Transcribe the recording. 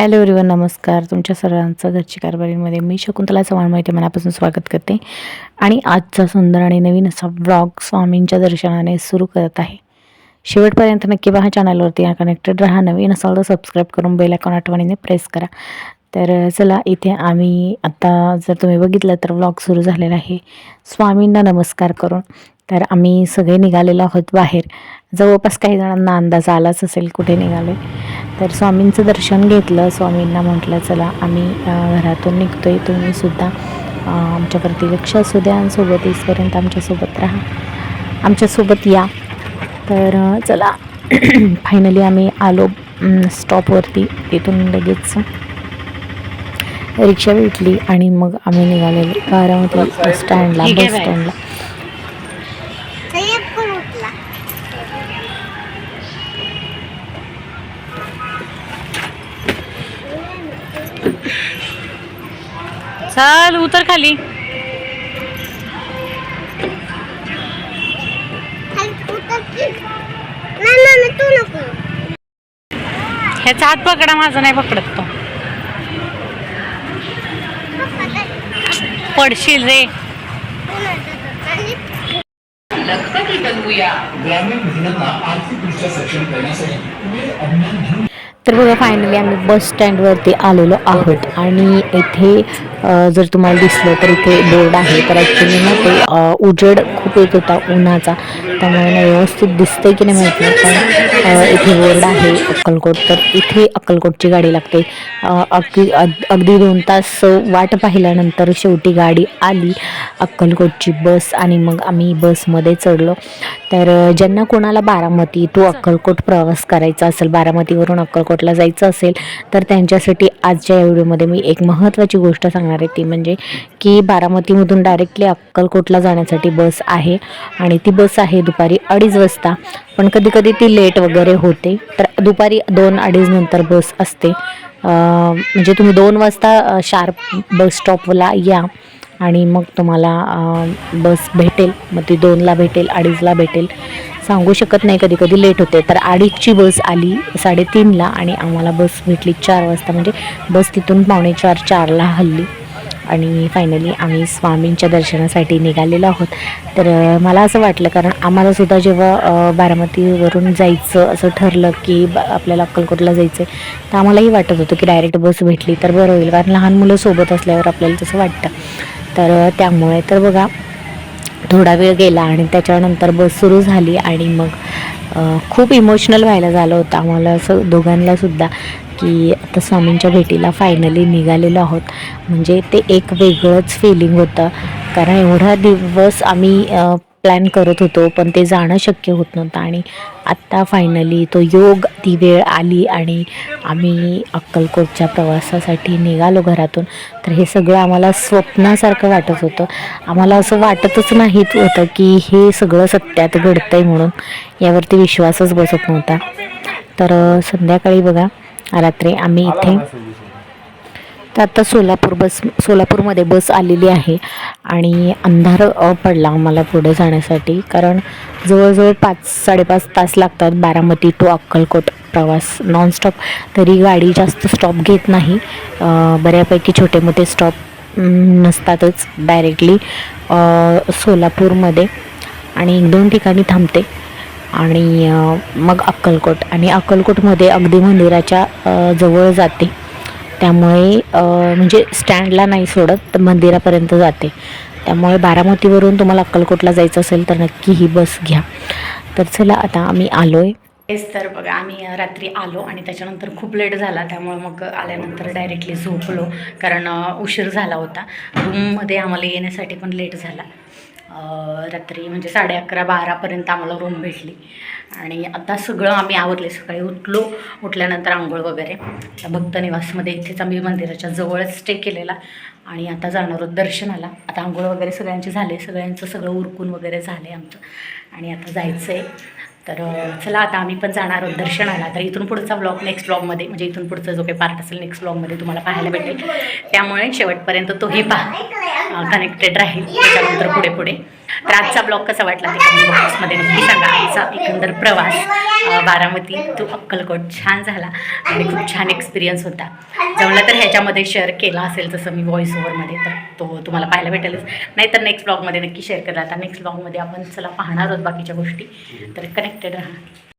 Hello everyone नमस्कार. तुमच्या सर्वांचं घरची कारभारीमध्ये मी शकुंतला चव्हाण माहिती मनापासून स्वागत करते. आणि आजचा सुंदर आणि नवीन असा व्लॉग स्वामींच्या दर्शनाने सुरू करत आहे. शेवटपर्यंत नक्की पहा चॅनलवरती कनेक्टेड राहा. नवीन असाल तर सबस्क्राईब करून बेल आयकॉन आठवणीने प्रेस करा. तर चला इथे आम्ही आत्ता जर तुम्ही बघितलं तर व्लॉग सुरू झालेला आहे. स्वामींना नमस्कार करून. तर आम्ही सगळे निघालेलो आहोत बाहेर. जवळपास काही जणांना अंदाज आलाच असेल कुठे निघालो तर स्वामींचं दर्शन घेतलं. स्वामींना म्हटलं चला आम्ही घरातून निघतोय. तुम्ही सुद्धा अ, आमच्यावरती लक्ष असू द्या आणि सोबत येईपर्यंत आमच्यासोबत राहा. आमच्यासोबत या. तर चला. फायनली आम्ही आलो स्टॉपवरती तिथून लगेच रिक्षा भेटली आणि मग आम्ही निघालेलो बारामती स्टँडला आहे बस. स्टँडला चल उतर खाली. ह्याचा हात पकडा माझा नाही पकडत तो. पडशील रे. तू ग्रामीण महिलांना आर्थिकदृष्ट्या सक्षम करण्यासाठी अभियान तर बघा फायनली आम्ही बस स्टँडवरती आलेलो आहोत. आणि इथे जर तुम्हाला दिसलं तर इथे बोर्ड आहे. तर ॲक्च्युली ना ते उजेड खूप येत होता उन्हाचा. त्यामुळे ना व्यवस्थित दिसतंय की नाही माहिती पण इथे बोर्ड आहे अक्कलकोट. तर इथे अक्कलकोटची गाडी लागते. अगदी अग- अगदी दोन तास वाट पाहिल्यानंतर शेवटी गाडी आली. अक्कलकोटची बस आणि मग आम्ही बसमध्ये चढलो. तर ज्यांना कोणाला बारामती टू अक्कलकोट प्रवास करायचा असेल बारामतीवरून अक्कलकोटला जायचं असेल तर त्यांच्यासाठी आजच्या या व्हिडिओमध्ये मी एक महत्त्वाची गोष्ट सांगणार आहे ती म्हणजे की बारामतीमधून डायरेक्टली अक्कलकोटला जाण्यासाठी बस आहे. आणि ती बस आहे दुपारी अडीच वाजता. पण कधी कधी ती लेट वगैरे होते. तर दुपारी दोन अडीच नंतर बस असते. म्हणजे तुम्ही दोन वाजता शार्प बस स्टॉपला या आणि मग तुम्हाला बस भेटेल. मग ती दोनला भेटेल अडीचला भेटेल. सांगू शकत नाही कधी कधी लेट होते. तर अडीचची बस आली साडेतीनला आणि आम्हाला बस भेटली चार वाजता. म्हणजे बस तिथून पावणे चार चारला हल्ली. आणि फायनली आम्ही स्वामींच्या दर्शनासाठी निघालेलो आहोत. तर मला असं वाटलं कारण आम्हालासुद्धा जेव्हा बारामतीवरून जायचं असं ठरलं की ब- आपल्याला अक्कलकोटला जायचं आहे तर आम्हालाही वाटत होतं की डायरेक्ट बस भेटली तर बरं होईल कारण लहान मुलं सोबत असल्यावर आपल्याला तसं वाटतं. तर त्यामुळे तर बघा थोडा वेळ गेला आणि त्याच्यानंतर बस सुरू झाली आणि मग खूप इमोशनल व्हायला झालं होतं आम्हाला असं दोघांना सुद्धा की आता स्वामींच्या भेटीला फायनली निघालेलो आहोत. म्हणजे ते एक वेगळंच फिलिंग होतं. कारण एवढा दिवस आम्ही प्लॅन करत होतो पण ते जाणं शक्य होत नव्हतं. आणि आत्ता फायनली तो योग ती वेळ आली आणि आम्ही अक्कलकोटच्या प्रवासासाठी निघालो घरातून. तर हे सगळं आम्हाला स्वप्नासारखं वाटत होतं. आम्हाला असं वाटतच नाहीत होतं की हे सगळं सत्यात घडतं आहे म्हणून. यावरती विश्वासच बसत नव्हता. तर संध्याकाळी बघा रात्री आम्ही इथे तर आता सोलापूर बस सोलापूरमध्ये बस आलेली आहे आणि अंधार पडला आम्हाला पुढे जाण्यासाठी. कारण जवळजवळ पाच साडेपाच तास लागतात बारामती टू अक्कलकोट प्रवास. नॉनस्टॉप तरी गाडी जास्त स्टॉप घेत नाही. बऱ्यापैकी छोटे मोठे स्टॉप नसतातच डायरेक्टली सोलापूरमध्ये. आणि एक दोन ठिकाणी थांबते. आणि मग अक्कलकोट. आणि अक्कलकोटमध्ये अगदी मंदिराच्या जवळ जाते. त्यामुळे म्हणजे स्टँडला नाही सोडत तर मंदिरापर्यंत जाते. त्यामुळे बारामतीवरून तुम्हाला अक्कलकोटला जायचं असेल तर नक्की ही बस घ्या. तर चला आता आम्ही आलो आहे तेच तर बघा आम्ही रात्री आलो आणि त्याच्यानंतर खूप लेट झाला त्यामुळे मग आल्यानंतर डायरेक्टली झोपलो कारण उशीर झाला होता. रूममध्ये आम्हाला येण्यासाठी पण लेट झाला. रात्री म्हणजे साडे अकरा बारापर्यंत आम्हाला रूम भेटली. आणि आता सगळं आम्ही आवरले. सकाळी उठलो. उठल्यानंतर आंघोळ वगैरे. त्या भक्त निवासमध्ये इथेच आम्ही मंदिराच्या जवळच स्टे केलेला. आणि आता जाणार आहोत दर्शनाला. आता आंघोळ वगैरे सगळ्यांचे झाले. सगळ्यांचं सगळं उरकून वगैरे झालं आहे आमचं. आणि आता जायचं आहे तर चला आता आम्ही पण जाणार आहोत दर्शनाला. तर इथून पुढचा ब्लॉग नेक्स्ट ब्लॉगमध्ये म्हणजे इथून पुढचा जो काही पार्ट असेल नेक्स्ट ब्लॉगमध्ये तुम्हाला पाहायला भेटेल. त्यामुळे शेवटपर्यंत तोही पहा. कनेक्टेड राहील. त्याच्यानंतर पुढे पुढे. तर आजचा ब्लॉग कसा वाटला ते बॉक्समध्ये नक्की सांगा. आजचा एकंदर प्रवास बारामती तो अक्कलकोट छान झाला आणि खूप छान एक्सपिरियन्स होता. जमलं तर ह्याच्यामध्ये शेअर केला असेल तसं मी व्हॉइस ओव्हरमध्ये तर तो तुम्हाला पाहायला भेटेलच. नाहीतर नेक्स्ट ब्लॉगमध्ये नक्की शेअर करा. आता नेक्स्ट ब्लॉगमध्ये आपण चला पाहणार आहोत बाकीच्या गोष्टी. तर कनेक्टेड राहा.